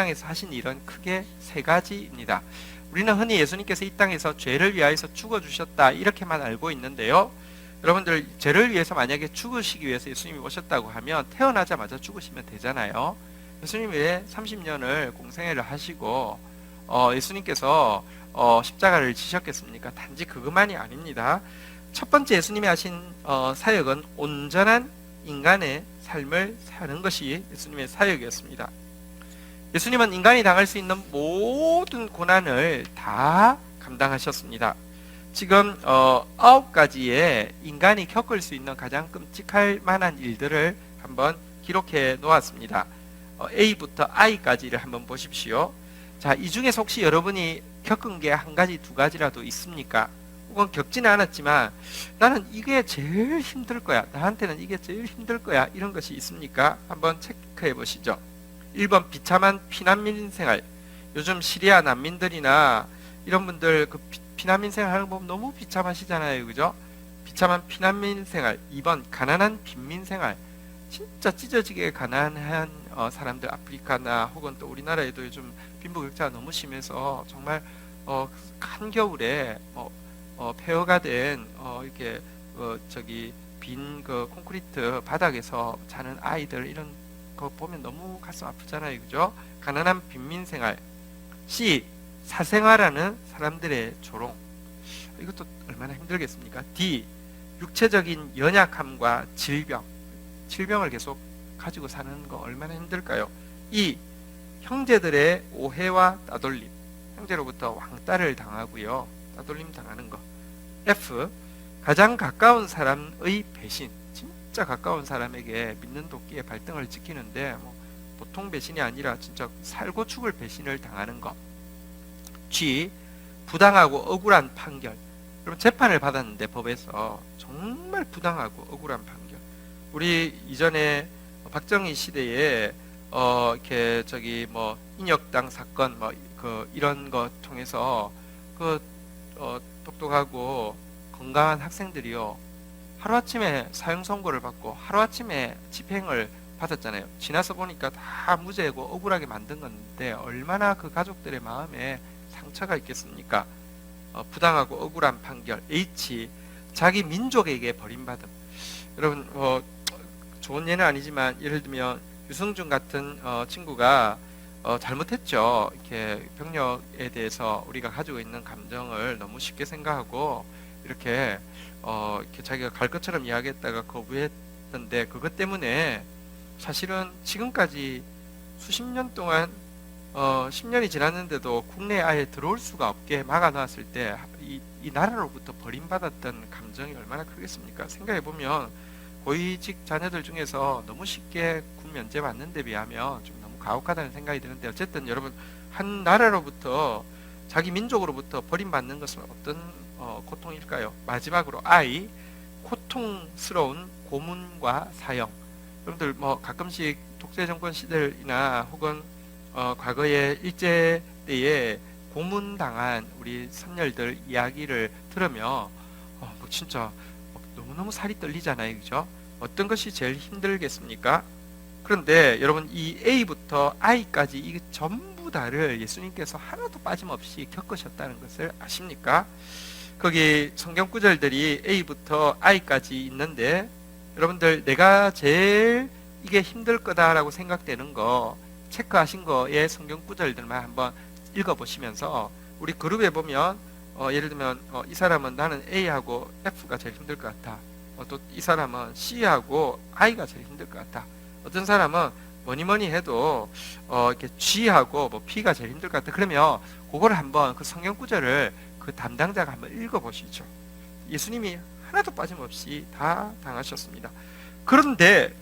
땅에서 하신 일은 크게 세 가지입니다. 우리는 흔히 예수님께서 이 땅에서 죄를 위하여서 죽어 주셨다 이렇게만 알고 있는데요. 여러분들 죄를 위해서 만약에 죽으시기 위해서 예수님이 오셨다고 하면 태어나자마자 죽으시면 되잖아요. 예수님이 왜 30년을 공생애를 하시고 어, 예수님께서 어, 십자가를 지셨겠습니까? 단지 그것만이 아닙니다. 첫 번째 예수님이 하신 어, 사역은 온전한 인간의 삶을 사는 것이 예수님의 사역이었습니다. 예수님은 인간이 당할 수 있는 모든 고난을 다 감당하셨습니다. 지금 어, 아홉 가지의 인간이 겪을 수 있는 가장 끔찍할 만한 일들을 한번 기록해 놓았습니다. 어, A부터 I까지를 한번 보십시오. 자, 이 중에서 혹시 여러분이 겪은 게 한 가지, 두 가지라도 있습니까? 혹은 겪지는 않았지만 나는 이게 제일 힘들 거야. 나한테는 이게 제일 힘들 거야. 이런 것이 있습니까? 한번 체크해 보시죠. 1번 비참한 피난민 생활. 요즘 시리아 난민들이나 이런 분들 그 피- 피난민 생활 하는 거 보면 너무 비참하시잖아요. 그죠? 비참한 피난민 생활. 2번 가난한 빈민 생활. 진짜 찢어지게 가난한 어, 사람들 아프리카나 혹은 또 우리나라에도 요즘 빈부격차가 너무 심해서 정말 어, 한겨울에 어, 어, 폐허가 된 어, 이렇게 어, 저기 빈 그 콘크리트 바닥에서 자는 아이들 이런 거 보면 너무 가슴 아프잖아요, 그죠? 가난한 빈민 생활. C 사생활하는 사람들의 조롱. 이것도 얼마나 힘들겠습니까? D 육체적인 연약함과 질병. 질병을 계속 가지고 사는 거 얼마나 힘들까요? E 형제들의 오해와 따돌림. 형제로부터 왕따를 당하고요. 따돌림 당하는 거. F 가장 가까운 사람의 배신. 진짜 가까운 사람에게 믿는 도끼의 발등을 지키는데 뭐 보통 배신이 아니라 진짜 살고 죽을 배신을 당하는 것. G 부당하고 억울한 판결. 여러분 재판을 받았는데 법에서 정말 부당하고 억울한 판결. 우리 이전에 박정희 시대에 어 이렇게 저기 뭐 인혁당 사건 뭐 그 이런 거 통해서 그 어, 똑똑하고 건강한 학생들이요 하루아침에 사형 선고를 받고 하루아침에 집행을 받았잖아요. 지나서 보니까 다 무죄고 억울하게 만든 건데 얼마나 그 가족들의 마음에 상처가 있겠습니까? 어, 부당하고 억울한 판결 H 자기 민족에게 버림받음. 여러분 뭐 좋은 예는 아니지만 예를 들면 유승준 같은 어, 친구가 어, 잘못했죠. 이렇게 병력에 대해서 우리가 가지고 있는 감정을 너무 쉽게 생각하고 이렇게 어, 이렇게 자기가 갈 것처럼 이야기했다가 거부했던데 그것 때문에 사실은 지금까지 수십 년 동안 어, 10년이 지났는데도 국내에 아예 들어올 수가 없게 막아놨을 때 이, 이 나라로부터 버림받았던 감정이 얼마나 크겠습니까? 생각해 보면 고위직 자녀들 중에서 너무 쉽게 군 면제 받는 데 비하면 좀 너무 가혹하다는 생각이 드는데 어쨌든 여러분 한 나라로부터 자기 민족으로부터 버림받는 것은 어떤 어, 고통일까요? 마지막으로 I 고통스러운 고문과 사형. 여러분들 뭐 가끔씩 독재 정권 시절이나 혹은 어, 과거에 일제 때에 고문당한 우리 선열들 이야기를 들으면 어, 뭐 진짜 너무너무 살이 떨리잖아요. 그죠? 어떤 것이 제일 힘들겠습니까? 그런데 여러분 이 A부터 I까지 이 전부 다를 예수님께서 하나도 빠짐없이 겪으셨다는 것을 아십니까? 거기 성경 구절들이 A부터 I까지 있는데 여러분들 내가 제일 이게 힘들 거다라고 생각되는 거 체크하신 거의 성경 구절들만 한번 읽어보시면서 우리 그룹에 보면 어, 예를 들면 어, 이 사람은 나는 A하고 F가 제일 힘들 것 같아. 어, 또이 사람은 C하고 I가 제일 힘들 것 같아. 어떤 사람은 뭐니 뭐니 해도 어, 이렇게 G하고 뭐 P가 제일 힘들 것 같아. 그러면 그거를 한번 그 성경 구절을 그 담당자가 한번 읽어보시죠. 예수님이 하나도 빠짐없이 다 당하셨습니다. 그런데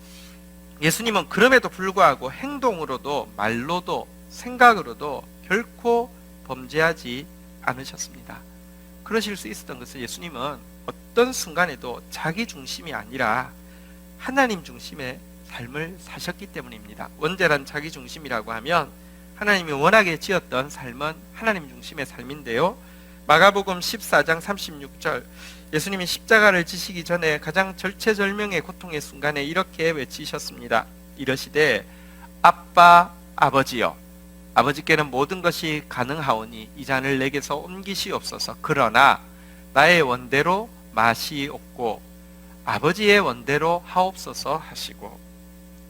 예수님은 그럼에도 불구하고 행동으로도 말로도 생각으로도 결코 범죄하지 않으셨습니다. 그러실 수 있었던 것은 예수님은 어떤 순간에도 자기 중심이 아니라 하나님 중심의 삶을 사셨기 때문입니다. 원죄란 자기 중심이라고 하면 하나님이 원하게 지었던 삶은 하나님 중심의 삶인데요. 마가복음 14장 36절 예수님이 십자가를 지시기 전에 가장 절체절명의 고통의 순간에 이렇게 외치셨습니다. 이러시되 아빠 아버지여 아버지께는 모든 것이 가능하오니 이 잔을 내게서 옮기시옵소서. 그러나 나의 원대로 맛이 없고 아버지의 원대로 하옵소서 하시고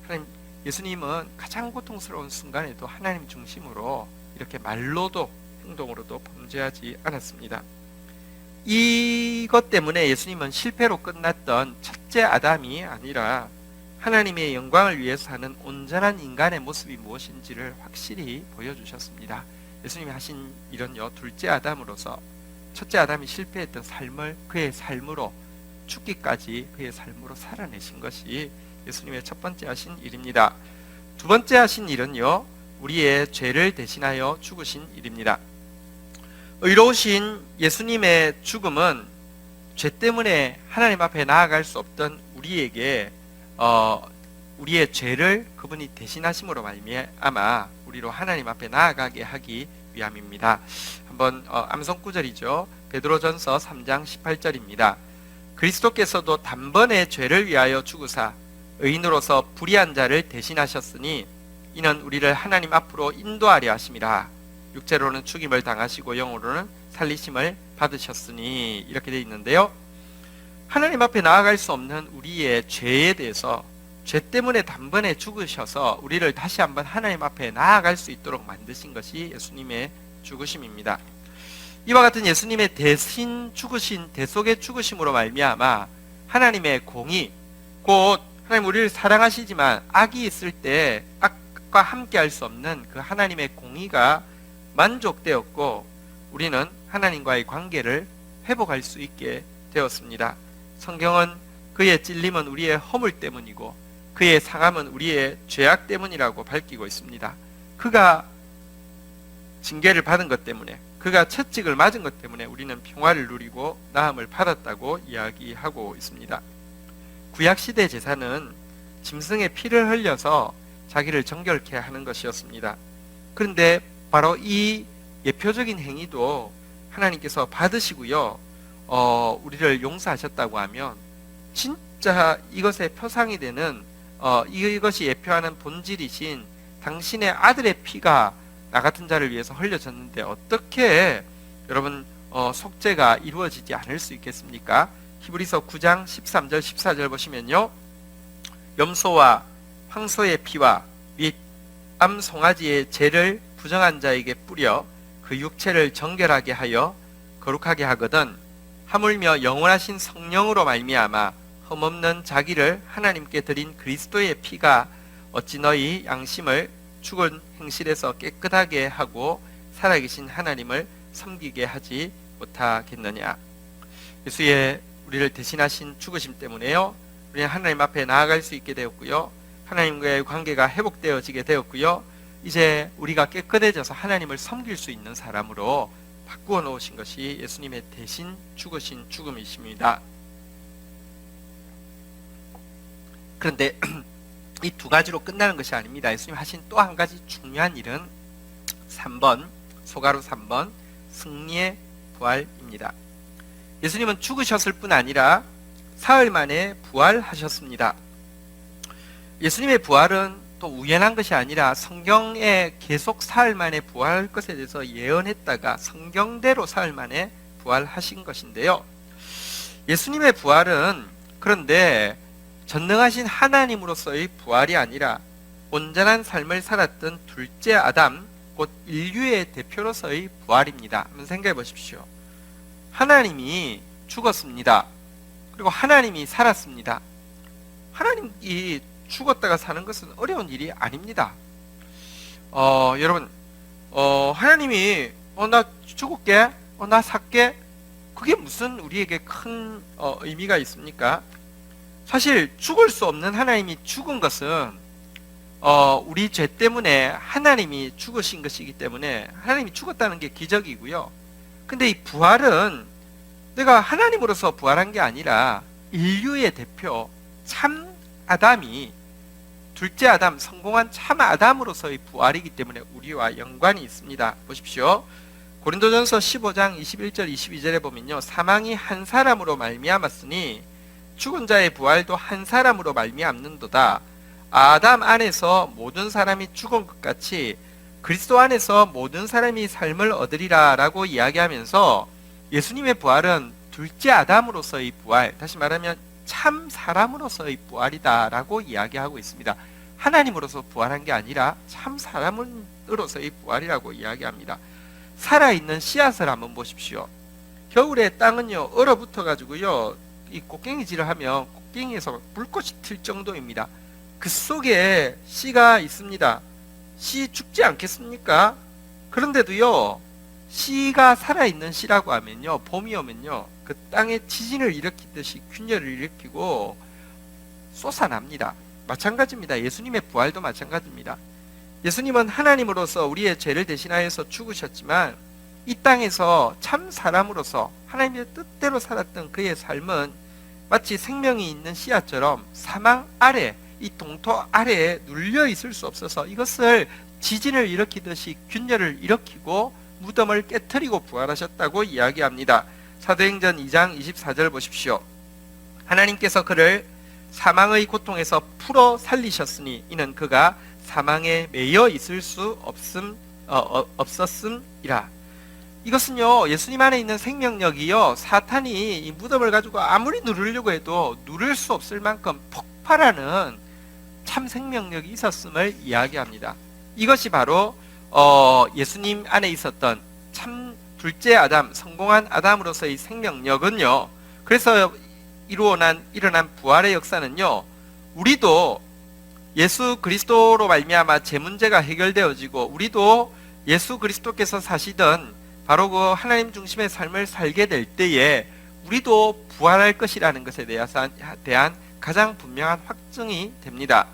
하나님 예수님은 가장 고통스러운 순간에도 하나님 중심으로 이렇게 말로도 행동으로도 범죄하지 않았습니다. 이것 때문에 예수님은 실패로 끝났던 첫째 아담이 아니라 하나님의 영광을 위해서 사는 온전한 인간의 모습이 무엇인지를 확실히 보여주셨습니다. 예수님이 하신 일은요, 둘째 아담으로서 첫째 아담이 실패했던 삶을 그의 삶으로 죽기까지 그의 삶으로 살아내신 것이 예수님의 첫 번째 하신 일입니다. 두 번째 하신 일은요, 우리의 죄를 대신하여 죽으신 일입니다. 의로우신 예수님의 죽음은 죄 때문에 하나님 앞에 나아갈 수 없던 우리에게 어, 우리의 죄를 그분이 대신하심으로 말미암아 우리로 하나님 앞에 나아가게 하기 위함입니다. 한번 어, 암송 구절이죠. 베드로전서 3장 18절입니다. 그리스도께서도 단번에 죄를 위하여 죽으사 의인으로서 불의한 자를 대신하셨으니 이는 우리를 하나님 앞으로 인도하려 하심이라. 육체로는 죽임을 당하시고 영으로는 살리심을 받으셨으니 이렇게 되어 있는데요. 하나님 앞에 나아갈 수 없는 우리의 죄에 대해서 죄 때문에 단번에 죽으셔서 우리를 다시 한번 하나님 앞에 나아갈 수 있도록 만드신 것이 예수님의 죽으심입니다. 이와 같은 예수님의 대신 죽으신 대속의 죽으심으로 말미암아 하나님의 공의 곧 하나님 우리를 사랑하시지만 악이 있을 때 악과 함께 할 수 없는 그 하나님의 공의가 만족되었고 우리는 하나님과의 관계를 회복할 수 있게 되었습니다. 성경은 그의 찔림은 우리의 허물 때문이고 그의 상함은 우리의 죄악 때문이라고 밝히고 있습니다. 그가 징계를 받은 것 때문에 그가 채찍을 맞은 것 때문에 우리는 평화를 누리고 나음을 받았다고 이야기하고 있습니다. 구약 시대 제사는 짐승의 피를 흘려서 자기를 정결케 하는 것이었습니다. 그런데 바로 이 예표적인 행위도 하나님께서 받으시고요. 어, 우리를 용서하셨다고 하면 진짜 이것의 표상이 되는 어, 이것이 예표하는 본질이신 당신의 아들의 피가 나 같은 자를 위해서 흘려졌는데 어떻게 여러분 어, 속죄가 이루어지지 않을 수 있겠습니까? 히브리서 9장 13절 14절 보시면요. 염소와 황소의 피와 및 암송아지의 죄를 부정한 자에게 뿌려 그 육체를 정결하게 하여 거룩하게 하거든 하물며 영원하신 성령으로 말미암아 흠없는 자기를 하나님께 드린 그리스도의 피가 어찌 너희 양심을 죽은 행실에서 깨끗하게 하고 살아계신 하나님을 섬기게 하지 못하겠느냐? 예수의 우리를 대신하신 죽으심 때문에요. 우리는 하나님 앞에 나아갈 수 있게 되었고요. 하나님과의 관계가 회복되어지게 되었고요 이제 우리가 깨끗해져서 하나님을 섬길 수 있는 사람으로 바꾸어 놓으신 것이 예수님의 대신 죽으신 죽음이십니다. 그런데 이 두 가지로 끝나는 것이 아닙니다. 예수님 하신 또 한 가지 중요한 일은 3번, 소가루 3번, 승리의 부활입니다. 예수님은 죽으셨을 뿐 아니라 사흘 만에 부활하셨습니다. 예수님의 부활은 또 우연한 것이 아니라 성경에 계속 사흘 만에 부활할 것에 대해서 예언했다가 성경대로 사흘 만에 부활하신 것인데요. 예수님의 부활은 그런데 전능하신 하나님으로서의 부활이 아니라 온전한 삶을 살았던 둘째 아담, 곧 인류의 대표로서의 부활입니다. 한번 생각해 보십시오. 하나님이 죽었습니다. 그리고 하나님이 살았습니다. 하나님이 죽었다가 사는 것은 어려운 일이 아닙니다. 어, 여러분, 어, 하나님이, 어, 나 죽을게, 어, 나 살게, 그게 무슨 우리에게 큰 어, 의미가 있습니까? 사실 죽을 수 없는 하나님이 죽은 것은 어, 우리 죄 때문에 하나님이 죽으신 것이기 때문에 하나님이 죽었다는 게 기적이고요. 근데 이 부활은 내가 하나님으로서 부활한 게 아니라 인류의 대표 참 아담이 둘째 아담, 성공한 참 아담으로서의 부활이기 때문에 우리와 연관이 있습니다. 보십시오. 고린도전서 15장 21절 22절에 보면요. 사망이 한 사람으로 말미암았으니 죽은 자의 부활도 한 사람으로 말미암는도다. 아담 안에서 모든 사람이 죽은 것 같이 그리스도 안에서 모든 사람이 삶을 얻으리라라고 이야기하면서 예수님의 부활은 둘째 아담으로서의 부활, 다시 말하면 참 사람으로서의 부활이다라고 이야기하고 있습니다. 하나님으로서 부활한 게 아니라 참 사람으로서의 부활이라고 이야기합니다. 살아있는 씨앗을 한번 보십시오. 겨울에 땅은요 얼어붙어 가지고요 이 곡괭이질을 하면 곡괭이에서 불꽃이 튈 정도입니다. 그 속에 씨가 있습니다. 씨 죽지 않겠습니까? 그런데도요 씨가 살아있는 씨라고 하면요 봄이 오면요 그 땅에 지진을 일으키듯이 균열을 일으키고 솟아납니다. 마찬가지입니다. 예수님의 부활도 마찬가지입니다. 예수님은 하나님으로서 우리의 죄를 대신하여서 죽으셨지만 이 땅에서 참 사람으로서 하나님의 뜻대로 살았던 그의 삶은 마치 생명이 있는 씨앗처럼 사망 아래 이 동토 아래에 눌려 있을 수 없어서 이것을 지진을 일으키듯이 균열을 일으키고 무덤을 깨뜨리고 부활하셨다고 이야기합니다. 사도행전 2장 24절 보십시오. 하나님께서 그를 사망의 고통에서 풀어 살리셨으니 이는 그가 사망에 매여 있을 수 없음 어, 어, 없었음이라. 이것은요 예수님 안에 있는 생명력이요 사탄이 이 무덤을 가지고 아무리 누르려고 해도 누를 수 없을 만큼 폭발하는 참 생명력이 있었음을 이야기합니다. 이것이 바로 어, 예수님 안에 있었던 참 둘째 아담 성공한 아담으로서의 생명력은요. 그래서 이루어난 일어난 부활의 역사는요. 우리도 예수 그리스도로 말미암아 제 문제가 해결되어지고 우리도 예수 그리스도께서 사시던 바로 그 하나님 중심의 삶을 살게 될 때에 우리도 부활할 것이라는 것에 대한 가장 분명한 확증이 됩니다.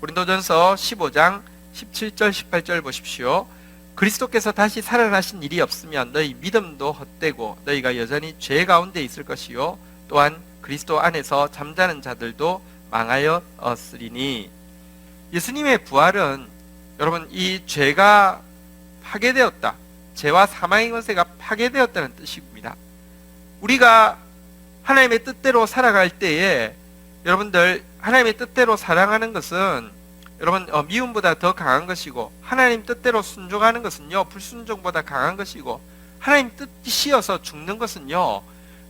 고린도전서 15장 17절 18절 보십시오. 그리스도께서 다시 살아나신 일이 없으면 너희 믿음도 헛되고 너희가 여전히 죄 가운데 있을 것이요 또한 그리스도 안에서 잠자는 자들도 망하였으리니 예수님의 부활은 여러분 이 죄가 파괴되었다. 죄와 사망의 권세가 파괴되었다는 뜻입니다. 우리가 하나님의 뜻대로 살아갈 때에 여러분들 하나님의 뜻대로 사랑하는 것은 여러분 어, 미움보다 더 강한 것이고 하나님 뜻대로 순종하는 것은요 불순종보다 강한 것이고 하나님 뜻이어서 죽는 것은요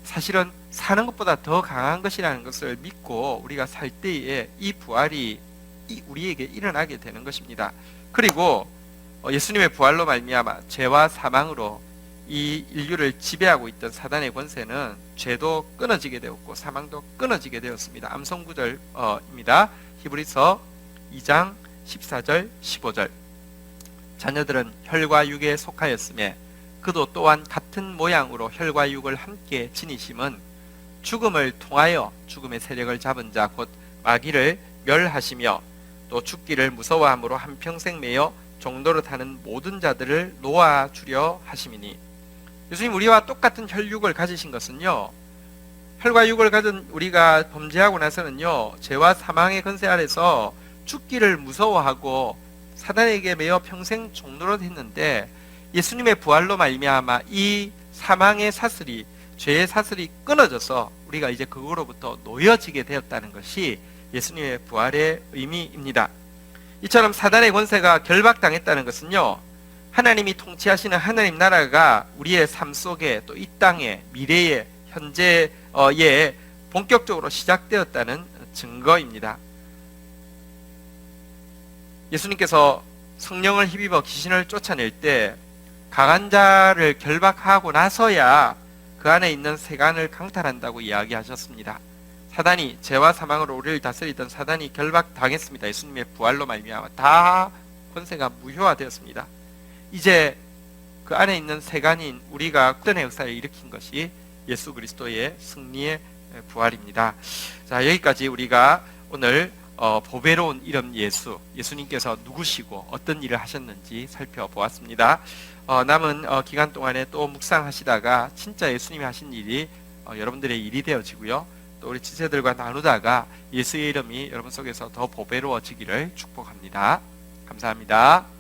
사실은 사는 것보다 더 강한 것이라는 것을 믿고 우리가 살 때에 이 부활이 이 우리에게 일어나게 되는 것입니다. 그리고 어, 예수님의 부활로 말미암아 죄와 사망으로 이 인류를 지배하고 있던 사단의 권세는 죄도 끊어지게 되었고 사망도 끊어지게 되었습니다. 암송 구절입니다. 히브리서 2장 14절 15절. 자녀들은 혈과 육에 속하였음에 그도 또한 같은 모양으로 혈과 육을 함께 지니심은 죽음을 통하여 죽음의 세력을 잡은 자 곧 마귀를 멸하시며 또 죽기를 무서워함으로 한평생 매여 종도를 타는 모든 자들을 놓아주려 하심이니. 예수님 우리와 똑같은 혈육을 가지신 것은요 혈과 육을 가진 우리가 범죄하고 나서는요 죄와 사망의 건세 아래서 죽기를 무서워하고 사단에게 매여 평생 종로로 했는데 예수님의 부활로 말미암아 이 사망의 사슬이 죄의 사슬이 끊어져서 우리가 이제 그거로부터 놓여지게 되었다는 것이 예수님의 부활의 의미입니다. 이처럼 사단의 권세가 결박당했다는 것은요. 하나님이 통치하시는 하나님 나라가 우리의 삶 속에 또 이 땅에 미래에 현재에 본격적으로 시작되었다는 증거입니다. 예수님께서 성령을 힘입어 귀신을 쫓아낼 때 강한 자를 결박하고 나서야 그 안에 있는 세간을 강탈한다고 이야기하셨습니다. 사단이 죄와 사망으로 우리를 다스리던 사단이 결박당했습니다. 예수님의 부활로 말미암아 다 권세가 무효화되었습니다. 이제 그 안에 있는 세간인 우리가 구원의 역사를 일으킨 것이 예수 그리스도의 승리의 부활입니다. 자 여기까지 우리가 오늘 어, 보배로운 이름 예수, 예수님께서 누구시고 어떤 일을 하셨는지 살펴보았습니다. 어, 남은 어, 기간 동안에 또 묵상하시다가 진짜 예수님이 하신 일이 어, 여러분들의 일이 되어지고요. 또 우리 지체들과 나누다가 예수의 이름이 여러분 속에서 더 보배로워지기를 축복합니다. 감사합니다.